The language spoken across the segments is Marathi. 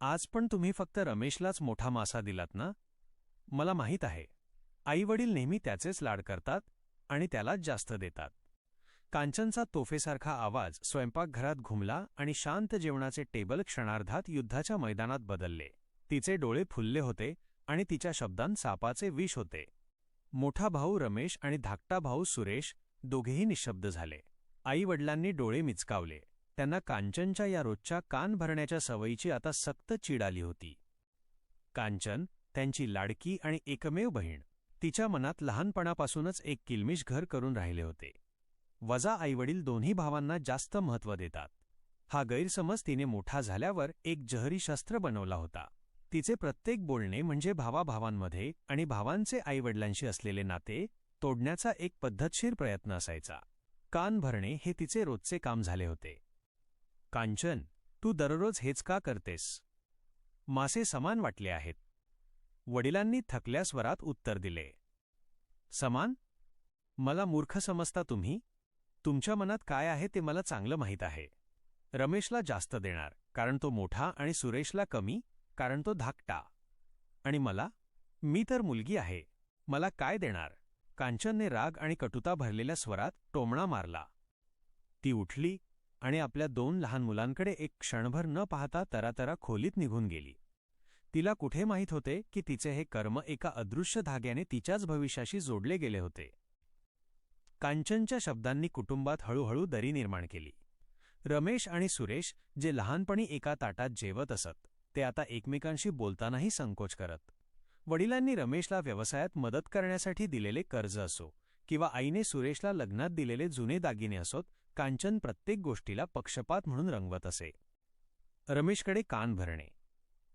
आज पण तुम्ही फक्त रमेशलाच मोठा मासा दिलात ना? मला माहीत आहे. आईवडील नेहमी त्याचेच लाड करतात आणि त्यालाच जास्त देतात. कांचनचा तोफेसारखा आवाज स्वयंपाकघरात घुमला आणि शांत जेवणाचे टेबल क्षणार्धात युद्धाच्या मैदानात बदलले. तिचे डोळे फुलले होते आणि तिच्या शब्दांत सापाचे विष होते. मोठा भाऊ रमेश आणि धाकटा भाऊ सुरेश दोघेही निशब्द झाले. आईवडिलांनी डोळे मिचकावले. त्यांना कांचनच्या या रोजच्या कान भरण्याच्या सवयीची आता सक्त चीड आली होती. कांचन त्यांची लाडकी आणि एकमेव बहीण तिच्या मनात लहानपणापासूनच एक किलमिश घर करून राहिले होते. वजा आईवडील दोन्ही भावांना जास्त महत्त्व देतात. हा गैरसमज तिने मोठा झाल्यावर एक जहरी शस्त्र बनवला होता. तिचे प्रत्येक बोलणे म्हणजे भावाभावांमध्ये आणि भावांचे आईवडिलांशी असलेले नाते तोडण्याचा एक पद्धतशीर प्रयत्न असायचा. कान भरणे हे तिचे रोजचे काम झाले होते. कांचन तू दररोज हेच का करतेस? मासे समान वाटले आहेत. वडिलांनी थकल्या स्वरात उत्तर दिले. समान? मला मूर्ख समजता तुम्ही? तुमच्या मनात काय आहे ते मला चांगलं माहीत आहे. रमेशला जास्त देणार कारण तो मोठा आणि सुरेशला कमी कारण तो धाकटा. आणि मला? मी तर मुलगी आहे. मला काय देणार? कांचनने राग आणि कटुता भरलेल्या स्वरात टोमणा मारला. ती उठली आणि आपल्या दोन लहान मुलांकडे एक क्षणभर न पाहता तरातरा खोलीत निघून गेली. तिला कुठे माहीत होते की तिचे हे कर्म एका अदृश्य धाग्याने तिच्याच भविष्याशी जोडले गेले होते? कांचनच्या शब्दांनी कुटुंबात हळूहळू दरी निर्माण केली. रमेश आणि सुरेश जे लहानपणी एका ताटात जेवत असत ते आता एकमेकांशी बोलतानाही संकोच करत. वडिलांनी रमेशला व्यवसायात मदत करण्यासाठी दिलेले कर्ज असो किंवा आईने सुरेशला लग्नात दिलेले जुने दागिने असोत कांचन प्रत्येक गोष्टीला पक्षपात म्हणून रंगवत असे. रमेशकडे कान भरणे.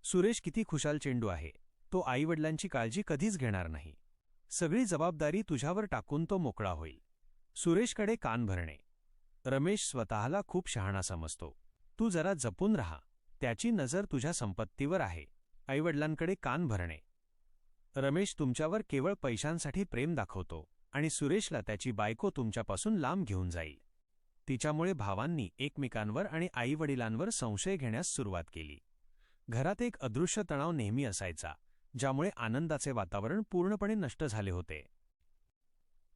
सुरेश किती खुशाल चेंडू आहे. तो आईवडिलांची काळजी कधीच घेणार नाही. सगळी जबाबदारी तुझ्यावर टाकून तो मोकळा होईल. सुरेशकडे कान भरणे. रमेश स्वतःला खूप शहाणा समजतो. तू जरा जपून राहा. त्याची नजर तुझ्या संपत्तीवर आहे. आईवडिलांकडे कान भरणे. रमेश तुमच्यावर केवळ पैशांसाठी प्रेम दाखवतो आणि सुरेशला त्याची बायको तुमच्यापासून लांब घेऊन जाईल. तिच्यामुळे भावांनी एकमेकांवर आणि आईवडिलांवर संशय घेण्यास सुरुवात केली. घरात एक अदृश्य तणाव नेहमी असायचा ज्यामुळे आनंदाचे वातावरण पूर्णपणे नष्ट झाले होते.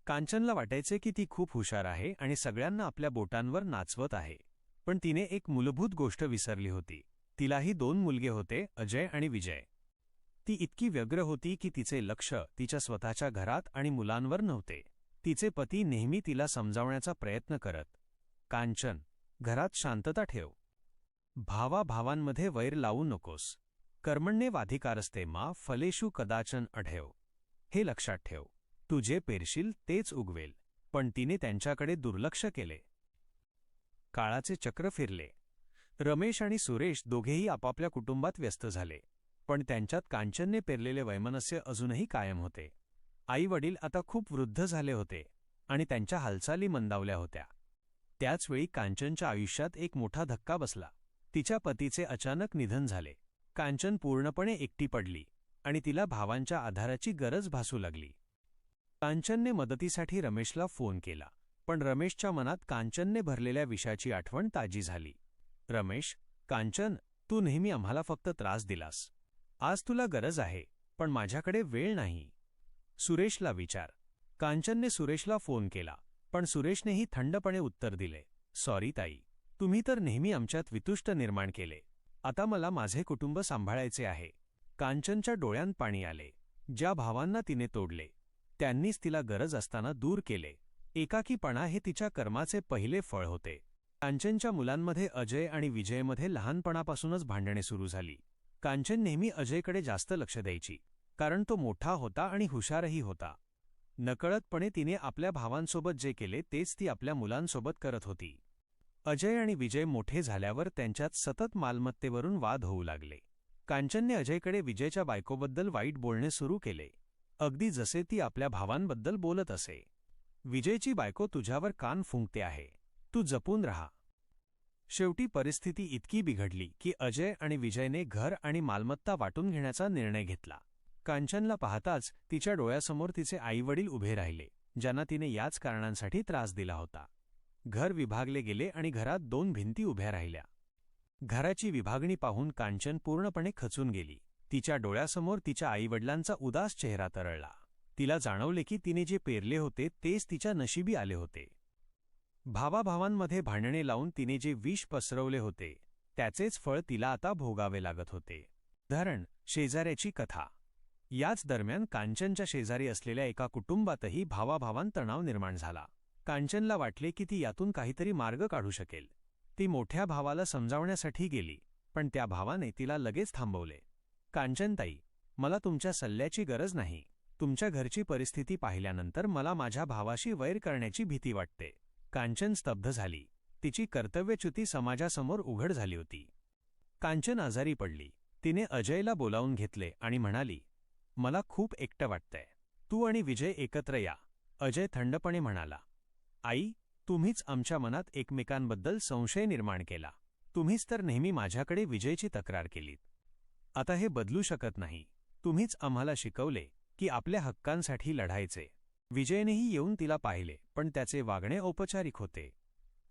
कांचनला वाटायचे की ती खूप हुशार आहे आणि सगळ्यांना आपल्या बोटांवर नाचवत आहे. पण तिने एक मूलभूत गोष्ट विसरली होती. तिलाही दोन मुलगे होते अजय आणि विजय. ती इतकी व्यग्र होती की तिचे लक्ष तिच्या स्वतःच्या घरात आणि मुलांवर नव्हते. तिचे पती नेहमी तिला समजावण्याचा प्रयत्न करत कांचन घरात शांतता ठेव. भावाभावांमध्ये वैर लावू नकोस. कर्मण्ये वाधिकारस्ते मा फलेशू कदाचन अढेव. हे लक्षात ठेव. तू जे पेरशील तेच उगवेल पण तिने त्यांच्याकडे दुर्लक्ष केले. काळाचे चक्र फिरले. रमेश आणि सुरेश दोघेही आपापल्या कुटुंबात व्यस्त झाले पण त्यांच्यात कांचनने पेरलेले वैमनस्य अजूनही कायम होते. आईवडील आता खूप वृद्ध झाले होते आणि त्यांच्या हालचाली मंदावल्या होत्या. त्याचवेळी कांचनच्या आयुष्यात एक मोठा धक्का बसला. तिच्या पतीचे अचानक निधन झाले. कांचन पूर्णपणे एकटी पडली आणि तिला भावांच्या आधाराची गरज भासू लागली. कांचनने मदतीसाठी रमेशला फोन केला पण रमेशच्या मनात कांचनने भरलेल्या विषयाची आठवण ताजी झाली. रमेश कांचन तू नेहमी आम्हाला फक्त त्रास दिलास. आज तुला गरज आहे पण माझ्याकडे वेळ नाही. सुरेशला विचार. कांचनने सुरेशला फोन केला. पण सुरेशनेही थंडपणे उत्तर दिले सॉरी ताई तुम्ही तर नेहमी आमच्यात वितुष्ट निर्माण केले. आता मला माझे कुटुंब सांभाळायचे आहे. कांचनच्या डोळ्यांत पाणी आले ज्या भावांना तिने तोडले त्यांनीच तिला गरज असताना दूर केले. एकाकीपणा हे तिच्या कर्माचे पहिले फळ होते. कांचनच्या मुलांमध्ये अजय आणि विजयमध्ये लहानपणापासूनच भांडणे सुरू झाली. कांचन नेहमी अजयकडे जास्त लक्ष द्यायची कारण तो मोठा होता आणि हुशारही होता. नकळतपणे तिने आपल्या भावांसोबत जे केले तेच ती आपल्या मुलांसोबत करत होती. अजय आणि विजय मोठे झाल्यावर त्यांच्यात सतत मालमत्तेवरून वाद होऊ लागले. कांचनने अजयकडे विजयच्या बायकोबद्दल वाईट बोलणे सुरू केले. अगदी जसे ती आपल्या भावांबद्दल बोलत असे. विजयची बायको तुझ्यावर कान फुंकते आहे. तू जपून राहा. शेवटी परिस्थिती इतकी बिघडली की अजय आणि विजयने घर आणि मालमत्ता वाटून घेण्याचा निर्णय घेतला. कांचनला पाहताच तिच्या डोळ्यासमोर तिचे आईवडील उभे राहिले ज्यांना तिने याच कारणांसाठी त्रास दिला होता. घर विभागले गेले आणि घरात दोन भिंती उभ्या राहिल्या. घराची विभागणी पाहून कांचन पूर्णपणे खचून गेली. तिच्या डोळ्यासमोर तिच्या आईवडिलांचा उदास चेहरा तरळला. तिला जाणवले की तिने जे पेरले होते तेच तिच्या नशिबी आले होते. भावाभावांमध्ये भांडणे लावून तिने जे विष पसरवले होते त्याचेच फळ तिला आता भोगावे लागत होते. उदाहरण शेजाऱ्याची कथा. याच दरम्यान कांचनच्या शेजारी असलेल्या एका कुटुंबातही भावाभावान तणाव निर्माण झाला. कांचनला वाटले की ती यातून काहीतरी मार्ग काढू शकेल. ती मोठ्या भावाला समजावण्यासाठी गेली पण त्या भावाने तिला लगेच थांबवले. कांचनताई मला तुमच्या सल्ल्याची गरज नाही. तुमच्या घरची परिस्थिती पाहिल्यानंतर मला माझ्या भावाशी वैर करण्याची भीती वाटते. कांचन स्तब्ध झाली. तिची कर्तव्यच्युती समाजासमोर उघड झाली होती. कांचन आजारी पडली. तिने अजयला बोलावून घेतले आणि म्हणाली मला खूप एकटं वाटतंय. तू आणि विजय एकत्र या. अजय थंडपणे म्हणाला. आई तुम्हीच आमच्या मनात एकमेकांबद्दल संशय निर्माण केला. तुम्हीच तर नेहमी माझ्याकडे विजयची तक्रार केलीत. आता हे बदलू शकत नाही. तुम्हीच आम्हाला शिकवले की आपल्या हक्कांसाठी लढायचे. विजयनेही येऊन तिला पाहिले पण त्याचे वागणे औपचारिक होते.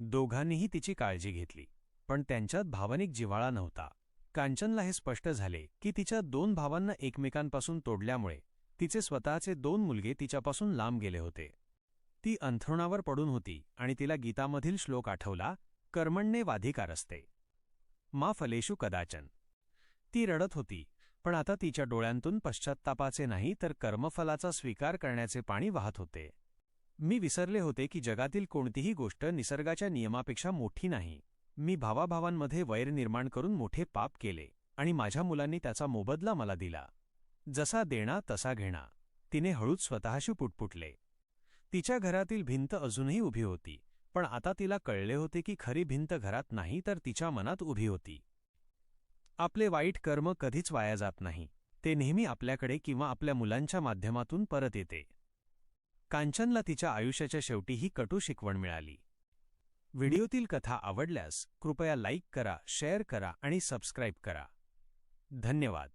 दोघांनीही तिची काळजी घेतली पण त्यांच्यात भावनिक जिव्हाळा नव्हता. कांचनला हे स्पष्ट झाले की तिच्या दोन भावांना एकमेकांपासून तोडल्यामुळे तिचे स्वतःचे दोन मुलगे तिच्यापासून लांब गेले होते. ती अंथरुणावर पडून होती आणि तिला गीतामधील श्लोक आठवला कर्मण्ये वाधिकार असते मा फलेषु कदाचन. ती रडत होती पण आता तिच्या डोळ्यांतून पश्चात्तापाचे नाही तर कर्मफलाचा स्वीकार करण्याचे पाणी वाहत होते. मी विसरले होते की जगातील कोणतीही गोष्ट निसर्गाच्या नियमापेक्षा मोठी नाही. मी भावाभावांमध्ये वैर निर्माण करून मोठे पाप केले आणि माझ्या मुलांनी त्याचा मोबदला मला दिला. जसा देणा तसा घेणा. तिने हळूच स्वतःशी पुटपुटले. तिच्या घरातील भिंत अजूनही उभी होती पण आता तिला कळले होते की खरी भिंत घरात नाही तर तिच्या मनात उभी होती. आपले वाईट कर्म कधीच वाया जात नाही. ते नेहमी आपल्याकडे किंवा आपल्या मुलांच्या माध्यमातून परत येते. कांचनला तिच्या आयुष्याच्या शेवटी ही कटू शिकवण मिळाली. व्हिडिओतील कथा आवडल्यास कृपया लाईक करा शेअर करा आणि सबस्क्राईब करा. धन्यवाद.